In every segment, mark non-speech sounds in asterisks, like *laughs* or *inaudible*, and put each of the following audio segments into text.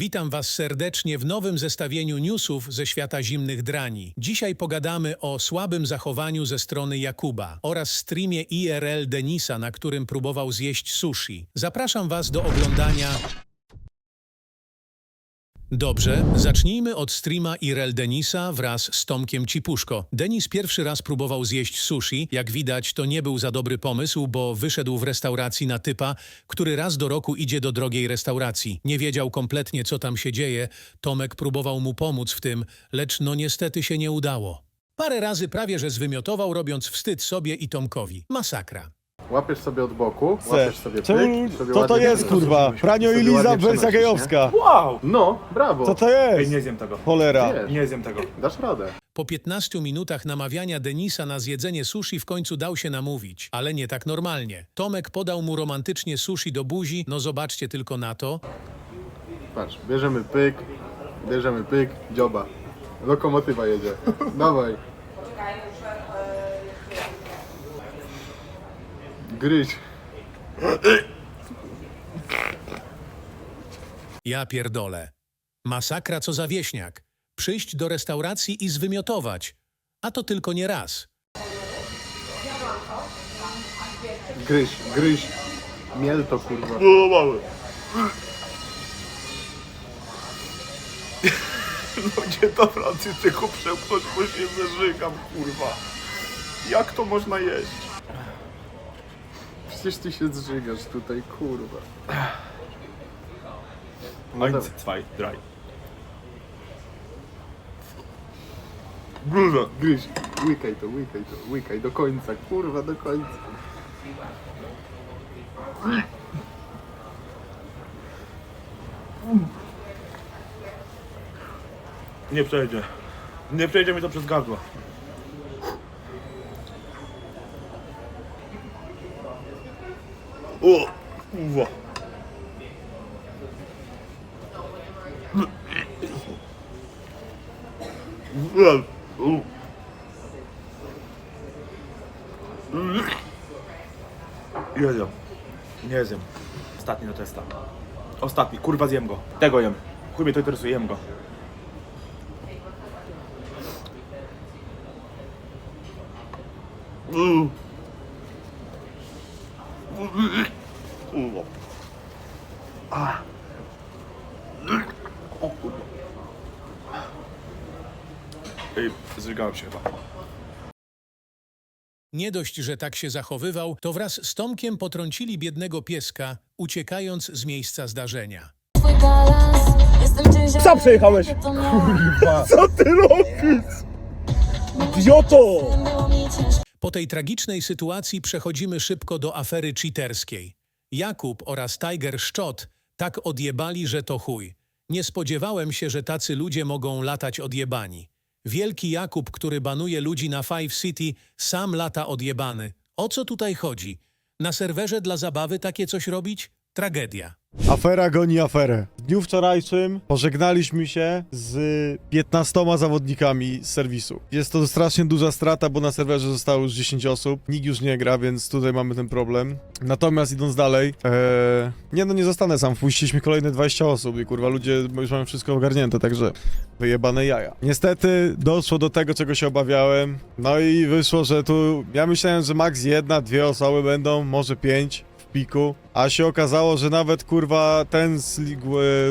Witam Was serdecznie w nowym zestawieniu newsów ze świata zimnych drani. Dzisiaj pogadamy o słabym zachowaniu ze strony Jakuba oraz streamie IRL Denisa, na którym próbował zjeść sushi. Zapraszam Was do oglądania. Dobrze, zacznijmy od streama Irel Denisa wraz z Tomkiem Cipuszko. Denis pierwszy raz próbował zjeść sushi. Jak widać, to nie był za dobry pomysł, bo wyszedł w restauracji na typa, który raz do roku idzie do drogiej restauracji. Nie wiedział kompletnie, co tam się dzieje. Tomek próbował mu pomóc w tym, lecz no niestety się nie udało. Parę razy prawie że zwymiotował, robiąc wstyd sobie i Tomkowi. Masakra. Łapiesz sobie od boku, łapiesz sobie Czemu, pyk, sobie co to ładnie jest kurwa? Pranio i Sobie Liza ładnie wersja przenosisz, gejowska. Wow! No, brawo. Co to Ej, jest? nie zjem tego. Cholera. Wiesz, Nie zjem tego. dasz radę. Po 15 minutach namawiania Denisa na zjedzenie sushi w końcu dał się namówić, ale nie tak normalnie. Tomek podał mu romantycznie sushi do buzi, no zobaczcie tylko na to. Patrz, bierzemy pyk, bierzemy pyk, dzioba. Lokomotywa jedzie. *laughs* Dawaj. Gryź. Ja pierdolę. Masakra co za wieśniak. Przyjść do restauracji i zwymiotować. A to tylko nie raz. Gryź, gryź. Miel to kurwa. O, mały. *laughs* No gdzie to Francyszku przełknąć, bo się zeżygam, kurwa. Jak to można jeść? Przecież ty się zżygasz tutaj, kurwa. No Eins, dobra. zwei, drei. Gryź. Łykaj to, łykaj to, łykaj do końca, kurwa, do końca. Nie przejdzie. Nie przejdzie mi to przez gardło. O, kurwa. Nie zjem. Nie zjem. Ostatni do testa. Ostatni, kurwa zjem go. Tego jem. Chuj mnie to interesuje, jem go. Kurwa. Ah. O kurwa. Ej, zrygałem się chyba. Nie dość, że tak się zachowywał, to wraz z Tomkiem potrącili biednego pieska, uciekając z miejsca zdarzenia. Psa przejechałeś! Kurwa. *laughs* Co ty robisz? Idioto! Po tej tragicznej sytuacji przechodzimy szybko do afery cheaterskiej. Jakub oraz Tiger Szczot tak odjebali, że to chuj. Nie spodziewałem się, że tacy ludzie mogą latać odjebani. Wielki Jakub, który banuje ludzi na Five City, sam lata odjebany. O co tutaj chodzi? Na serwerze dla zabawy takie coś robić? Tragedia. Afera goni aferę. W dniu wczorajszym pożegnaliśmy się z 15 zawodnikami z serwisu. Jest to strasznie duża strata, bo na serwerze zostało już 10 osób. Nikt już nie gra, więc tutaj mamy ten problem. Natomiast idąc dalej, ee, nie no nie zostanę sam, wpuściliśmy kolejne 20 osób i kurwa ludzie już mają wszystko ogarnięte, także wyjebane jaja. Niestety doszło do tego, czego się obawiałem. No i wyszło, że tu, ja myślałem, że maks jedna, dwie osoby będą, może pięć piku, a się okazało, że nawet kurwa ten z, e,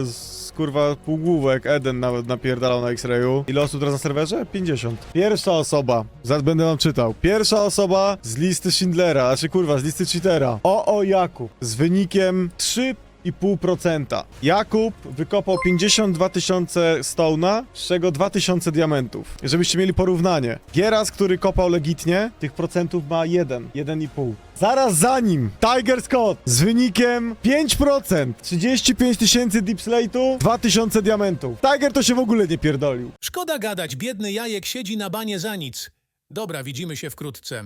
z kurwa półgłówek, Eden nawet napierdalał na X-Rayu. Ile osób teraz na serwerze? 50. Pierwsza osoba, zaraz będę wam czytał. Pierwsza osoba z listy Schindlera, znaczy kurwa, z listy cheatera. O, o Jakub, z wynikiem 3 2,5%. Jakub wykopał 52 tysiące stona, z czego 2000 diamentów. Żebyście mieli porównanie. Gieras, który kopał legitnie, tych procentów ma 1, 1,5. Zaraz za nim Tiger Scott z wynikiem 5%, 35 tysięcy deep slate'u, 2000 diamentów. Tiger to się w ogóle nie pierdolił. Szkoda gadać, biedny jajek siedzi na banie za nic. Dobra, widzimy się wkrótce.